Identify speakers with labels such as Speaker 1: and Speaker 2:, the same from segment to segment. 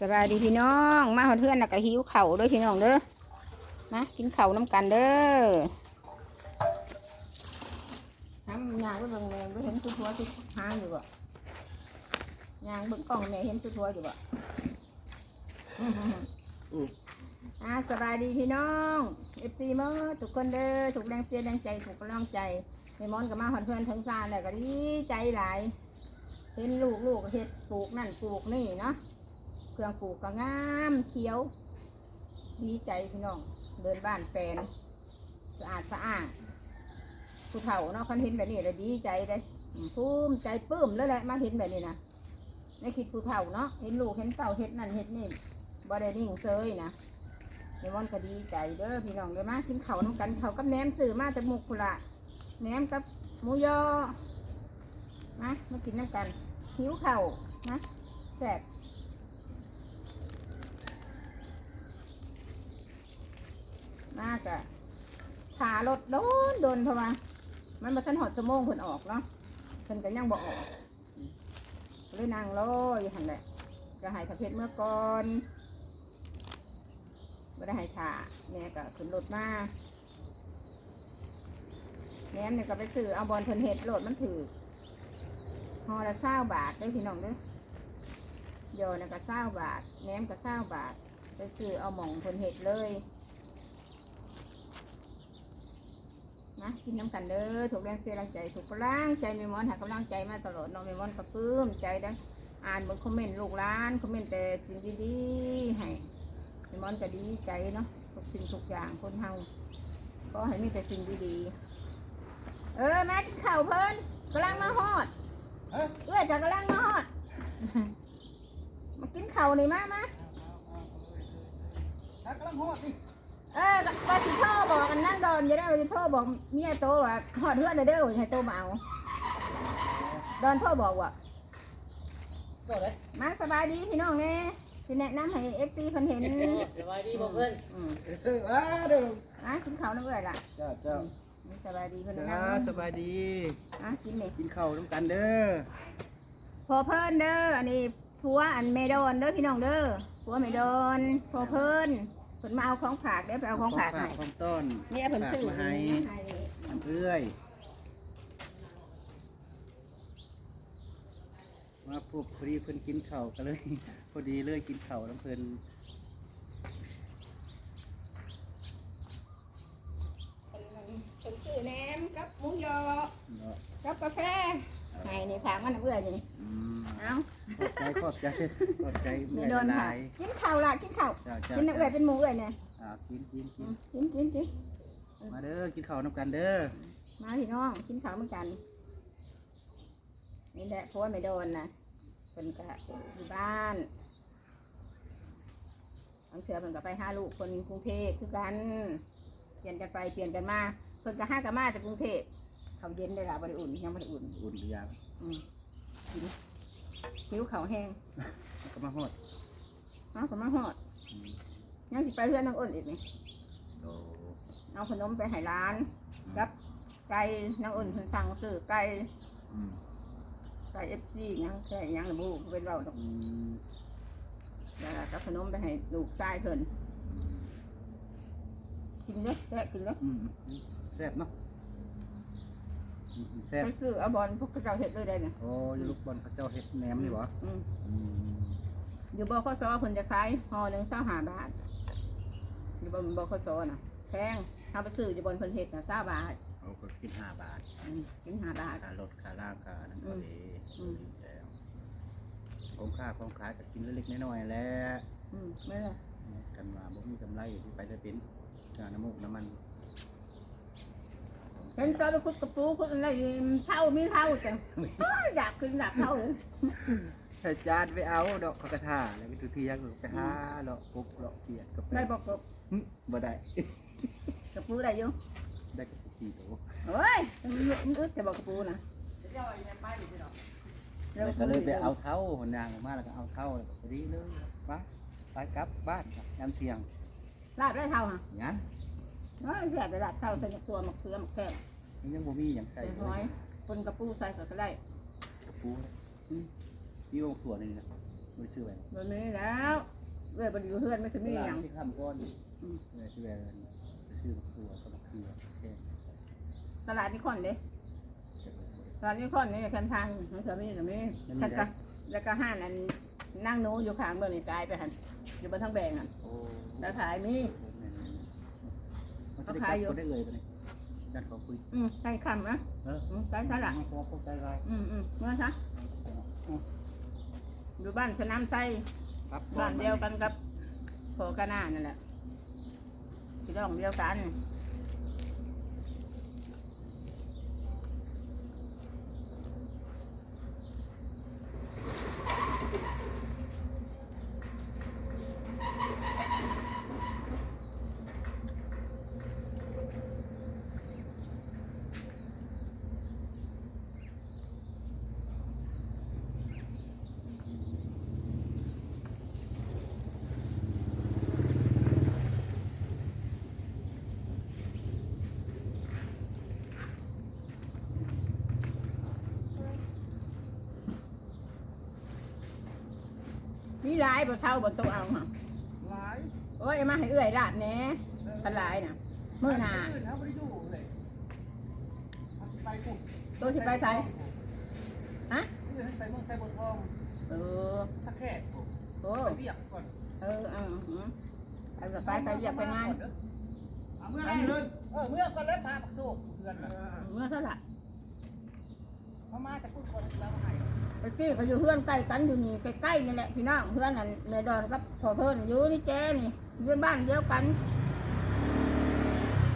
Speaker 1: สบายดีพี่น้อง มาหอดเพื่อนแล้วก็หิวเข่าวเด้วยพี่น้องเด้อนะกินเข่าวน้ำกันเด้อน้ำยางก็เบิ่งแมงก็เห็นสุดทัวสุดหางอยู่บ่ยางเบิ่งกล้องแม่เห็นสุดทัวอยู่บ่อ่าสบายดีพี่น้องเอฟซีเมื่อทุกคนเด้อถูกแรงเสียแรงใจถูกกำลังใจในมอนกับมาหอดเพื่อนทั้งซานเลยก็ดีใจหลายเห็นลูกลูกเห็ดปลูกนั่นปลูกนี่เนาะ เครื่องปลูกก็งามเขียว ดีใจพี่น้อง เดินบ้านแปลนสะอาดสะอ้างผู้เฒ่าเนาะคันเห็นแบบนี้เลยดีใจเลยอืมภูมิใจปลื้มแล้วแหละมาเห็นแบบนี้นะในคิดผู้เฒ่าเนาะเห็นลูกเห็นเต่าเห็ดนั่นเห็ดนี่บ่ได้นิ่งเซยนะเดมอนก็ดีใจเด้อพี่น้องเด้อมากินเขาน้ำกันเขากับแหนมสื่อมาจากมุกพุละแหนมกับหมูยอมามากินน้ำกันหิวเข่านะแสบ มากอะขารถโดนโดนเพราะว่ามันมาทันหอดสมองเพิ่นออกเนาะเพิ่นก็ยังบอกออกเลยนางรออยู่หันแหละจะให้ทะเพชรเมื่อก่อนไม่ได้ห้ถ่าแม่ก็ขึ้นรถมาแม่เนี่ยก็ไปซื้อเอาบอลเพิ่นเฮ็ดโหลดมันถือห่อละเศร้าบาทได้พี่น้องเด้อโยนะก็เศร้าบาทแหนมก็เศร้าบาท ไปซื้อเอาหม่องคนเห็ดเลย นะกินน้ำกันเด้อถูกแรงเสียแรงใจถูกกำลังใจเมมอนหากำลังใจมาตลอดเน้องเมมอนก็ปลื้มใจได้ออ่านบนคอมเมนต์ลูกหลานคอมเมนต์แต่สิ่งดีๆให้เมมอนก็ดีใจเนาะทุกสิ่งทุกอย่างคนเฮาก็ให้มีแต่สิ่งดีๆเออแม่กินข้าวเพิ่นกำลังมาฮอด
Speaker 2: เอ้ย
Speaker 1: เอื้อจะกำลังมาฮอดมากินข้าวนี่มามา
Speaker 2: ถ้ากำลังหอดดิ
Speaker 1: เออว่าสิโทรบอกกันนั่งดอนจะได้ว่าสิโทรบอกเมียโตว่าฮอดเฮือนเลยเด้อให้โตมาเอาดอนโทรบอกว่า
Speaker 2: ก็เลย
Speaker 1: มาสบายดีพี่น้องแน่สิแนะนำให้เอฟซีเพิ่นเห็น
Speaker 3: สบายดีบ่เพื่อน
Speaker 1: อืม
Speaker 2: เอออ่าเดี๋ยว
Speaker 1: อะกินข้าวน้ำเอื้อยล่ะ
Speaker 2: เจ้าเจ้า
Speaker 1: สบายดีเพิ่น
Speaker 2: จ้า
Speaker 1: นั่ง
Speaker 2: สบายดี
Speaker 1: อะกินนี่
Speaker 2: กินข้าวน้ำกันเด้อ
Speaker 1: พอเพิ่นเด้ออันนี้ผัวอันเมดอนเด้อพี่น้องเด้อผัวเมดอนพอเพิ่น เพิ่นมาเอาของฝากเด้อไปเอาของฝากให้
Speaker 2: ของต้น
Speaker 1: นี่เพิ่นซื้อ
Speaker 2: ฝากมาให้
Speaker 1: ให้
Speaker 2: น้ำเอื้อยมาพบพอดีเพิ่นกินข้าวกันเลย พอดีเลยกินข้าวน้ำเพิ่น
Speaker 1: เพิ่นซื้อแหนมกับหมูยอ
Speaker 2: เนาะ
Speaker 1: กับกาแฟให้นี่ฝากมันน้ำเอื้อยนี่
Speaker 2: อืม
Speaker 1: เอา
Speaker 2: ขอบ ใจขอบใจขอบใจ
Speaker 1: เม
Speaker 2: เมื่
Speaker 1: ด
Speaker 2: อ
Speaker 1: อน
Speaker 2: ห
Speaker 1: ค่ะ
Speaker 2: ลาย
Speaker 1: กินข้าวล่ะกินข้าว
Speaker 2: เจ้าเจ้า
Speaker 1: กินน้ำเอื้อยเป็นหมูเอื้อยเนี่ย
Speaker 2: อ่ากินกินกิ
Speaker 1: อื
Speaker 2: น
Speaker 1: มกินกินกิน
Speaker 2: มาเด้อกินข้าวน้ำกันเด้อ
Speaker 1: มาพี่น้องกินข้าวเหมือนกันนี่แหละเพราะว่าไม่โดนนะเพิ่นก็อยู่บ้านบางเทื่อเพิ่นก็ไปหาลูกคนกรุงเทพคือกัน เปลี่ยนกันไปเปลี่ยนกันมาเพิ่นก็ห้ากันมาจากกรุงเทพเขาวเย็นได้ละบริอุ่นยังบริอุ่น
Speaker 2: อุ่นหรือยัง
Speaker 1: อืมกิน หิวข้าวแห้ง
Speaker 2: ก็มาฮอด
Speaker 1: เอาก็มาหอด
Speaker 2: อืม
Speaker 1: ยังสิไปเพื่อนน้องอ้นอีกนี่
Speaker 2: โอ้
Speaker 1: เอาขนมไปให้ร้านกับ ไก่น้องอ้นเพิ่นสั่งซื้อไก่
Speaker 2: อืม
Speaker 1: ไก่เอฟซียังแค่ยังระบุเป็นเราดอก
Speaker 2: อืม
Speaker 1: แล้วก็กับขนมไปให้ลูกชายเพิ่นกินเด้อแกะกินเด้อ
Speaker 2: อืมอืมแซ่บเนาะอืม แซ่บ
Speaker 1: ไปซื้อเอาบอลพวกเขาเจ้าเห็ดเลยได้เนี่ย
Speaker 2: โอ้อยลูกบอลเขาเจ้าเฮ็ดแหนมนี่บ่
Speaker 1: อืม
Speaker 2: อืม
Speaker 1: อยู่บข้อซอเพิ่นจะขายห่อหนึ่งเศร้าหาบาทอยู่บนบข้อซอน่ะแพงถ้าไปซื้ออยู่บนเพิ่นเห็ดน่ะเศร้าบาท
Speaker 2: เขาก็กินห้าบาท
Speaker 1: อืมกินหาบาท
Speaker 2: ค่ารถค่าล่างค่านั้นก็ดี
Speaker 1: อืม
Speaker 2: แล้วของค่าของขายก็กินเล็กๆน้อยๆแหล้ว
Speaker 1: อืมไม่เลย
Speaker 2: กันว่าบ่มีกำไรที่ไปจะเป็นงานน้ำมูกน้ำมัน
Speaker 1: เห็นตอนไปคุดกระปูคุดอะไรเท่ามีเท่าจังโอ้ยอยากขึ้นอยากเท่าเลย
Speaker 2: อาจารย์ไปเอาดอกเขากระทาแล้วไปทุทียังไปหาดอกกุ๊กดอกเกียดก็ไป
Speaker 1: ได้บอกกับ
Speaker 2: หึบ่ได้
Speaker 1: กระปูได้อยู่
Speaker 2: ได้กับสี่ตัว
Speaker 1: โอ้ยมันอึดจะบอกกระปูนะ
Speaker 2: แล้วก็เลยไปเอาเท้าหนยางออกมาแล้วก็เอาเท้าแล้วก็พอดีเลยไปไปกลับบ้านครับยามเที่ยง
Speaker 1: ลาบได้เท่าฮะ
Speaker 2: งั้น
Speaker 1: น้อยเสียไปลาบเท่าใส่ตัวมะเขือมะแข้ง
Speaker 2: มันยังบ่มีอย่างใส่
Speaker 1: ใส่หอยคนกระปูใส่ก็ได้
Speaker 2: กระปูอืมพี่ว่าตัวหนึงนะไม่ได้ชื่ออะไร
Speaker 1: บนนี้แล้วเรื่อยบนอยู่เพื่อนไม่ถึง
Speaker 2: ต
Speaker 1: นี่
Speaker 2: ลา
Speaker 1: อ
Speaker 2: ด
Speaker 1: ย่าง
Speaker 2: ที่ข้ามก้อนอืมเลยชื่ออะไรนะชื่อตัวกับตัวแค่
Speaker 1: ตลาดนิคอนเด้ตลาดนิคอนนี่คันทางมันจะมีจะมีคันกะแล้วก็ห้านอันนั่งหนูอยู่ข้างเบื้องนี่กลายไปหันอยู่บนทั้งแบงอะ
Speaker 2: โอ้
Speaker 1: แล้วขายมี
Speaker 2: มันจะได้กับคนได้เลยตัวนี้ด้านเขาคุย
Speaker 1: อืมใช่คำนะ
Speaker 2: เออ
Speaker 1: อืมใช่ใช่ละ
Speaker 2: พอเข้าใจไร
Speaker 1: อืมอืมเมื่อซะอยู่บ้านสนามไส้
Speaker 2: ครับ
Speaker 1: บ้านเดียวกันกับโผกานานั่นแหละพี่น้องเดียวกัน ร้ายบ่เท่าบ่โตเอาฮะ
Speaker 2: หลาย
Speaker 1: โอ้ยเอามาให้เอื้อยลาดแหน่พันหลายน่ะมื้อหน้า
Speaker 2: เขาไม่ได้อยู่เลยไปปุ๊บ
Speaker 1: โตสิไปไสฮะ
Speaker 2: ไปเมืองไซบนทอง
Speaker 1: เออ
Speaker 2: ตะแค่ปุ๊บ
Speaker 1: โอ้
Speaker 2: ไปเบียกก่อน
Speaker 1: เออเอออืมเอาสไปไปเรียกไปงาน
Speaker 2: เอาเมื่อไรเลยเออเมื่อก่อนแล้วพาปักโซ่เพื่อนน่ะ
Speaker 1: เมื่อเท่าไหร่
Speaker 2: เขามาแต่พูดคนแล้วให้
Speaker 1: ไปกี้เขาอยู่เพื่อนใกล้กันอยู่นี่ใกล้ๆนี่แหละพี่น้องเพื่อนนั่นแม่ดอนกับพ่อเพิ่นอยู่นี่แจนี่เพื่อนบ้านเดียวกัน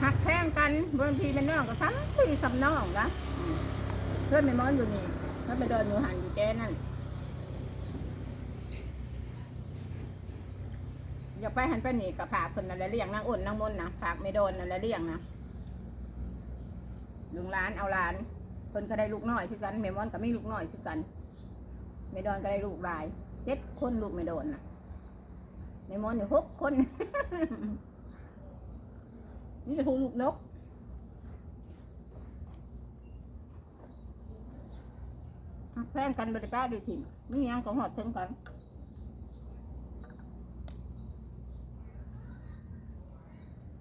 Speaker 1: หักแท่งกันบางทีเป็นน้องก็ซ้ำพี่ซ้ำน้องนะเพื่อนไม่มอนอยู่นี่เพื่อนไม่ดินอยู่หันอยู่แจนั่นอย่าไปหันไปหนีกับผากคนนั่นแหละเลี้ยงนางอ้นนางมนต์นะผากไม่โดนนั่นแหละเลี้ยงนะลุงร้านเอาหลานคนก็ได้ลูกน้อยคือกันแม่มอนก็ไมีลูกน้อยคือกัน ไม่โดนก็ได้ลูกหลายเจ็ดคนลูกไม่โดนนะไม่มอนอยู่หกคน นี่จะพูลูกนกแฟนกันบริป้าดูถิ่นมีหยังก็หอดถึงกัน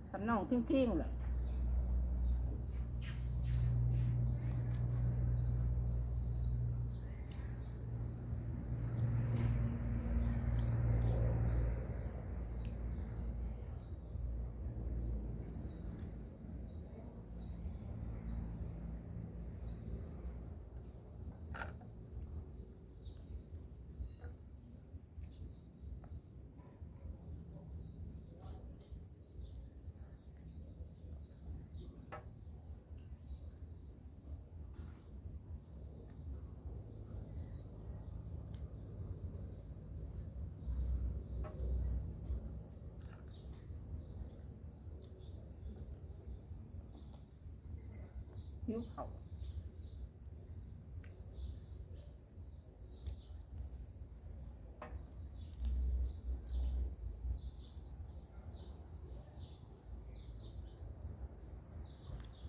Speaker 1: ทำนองทิ้งๆเลย หิวเขา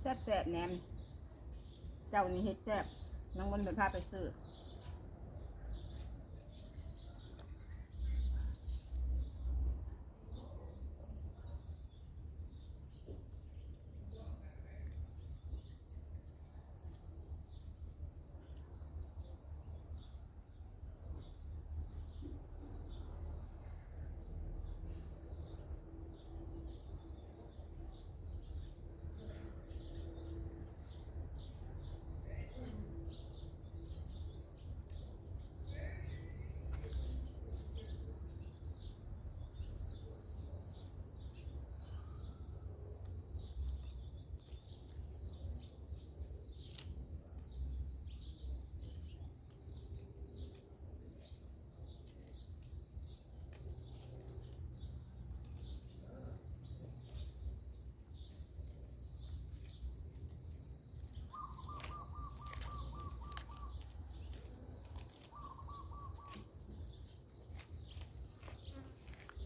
Speaker 1: แซ่บแซ่บแนม เจ้านี่เฮ็ดแซ่บน้องมนต์เดินพาไปซื้อ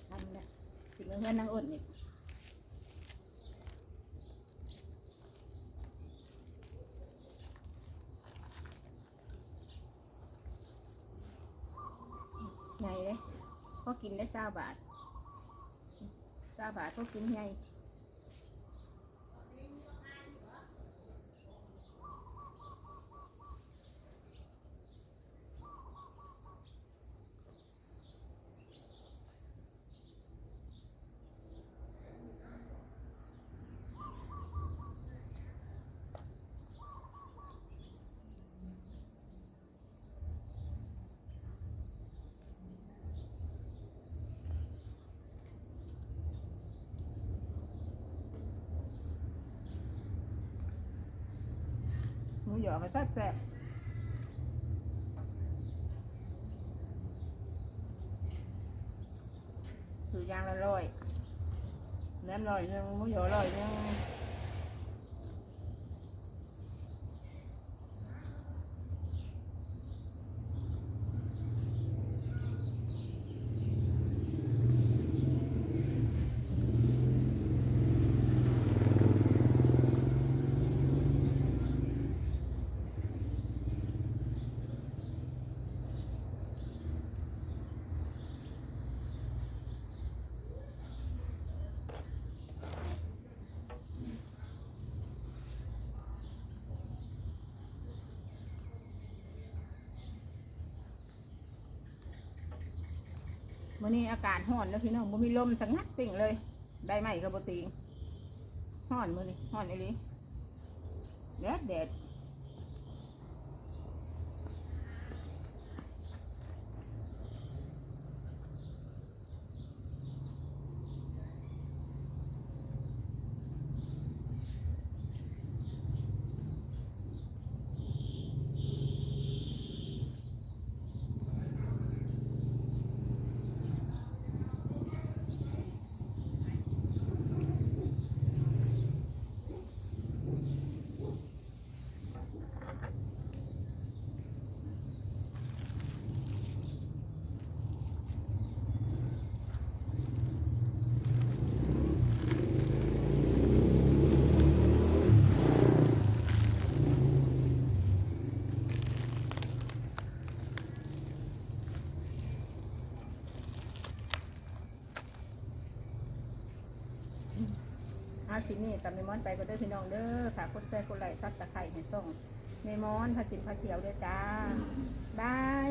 Speaker 1: ทำเนี่ยสิ เพื่อนนางอดนี่ไงเลยพอกินได้ซาบาทซาบาทพอกินไงหมู หยอกก็แซ่บแซ่บถือยางละร้อยแหนมร้อยหนึงหมูหยอร้อยหนึง มื้อนี้อากาศห่อนแล้วพี่น้องบ่มีลมสังงักติ่งเลย ได้ไหมกับบติห่อนมือนี้ห่อนอีหลีแดดแดด อาคลิปนี้กับเมมอนไปก็เด้อพี่น้องเด้อค่ะกดแชร์กดไลค์ซับตะไคร้ให้ส่งเมมอนพากินพาเขียวเด้อจ้าบาย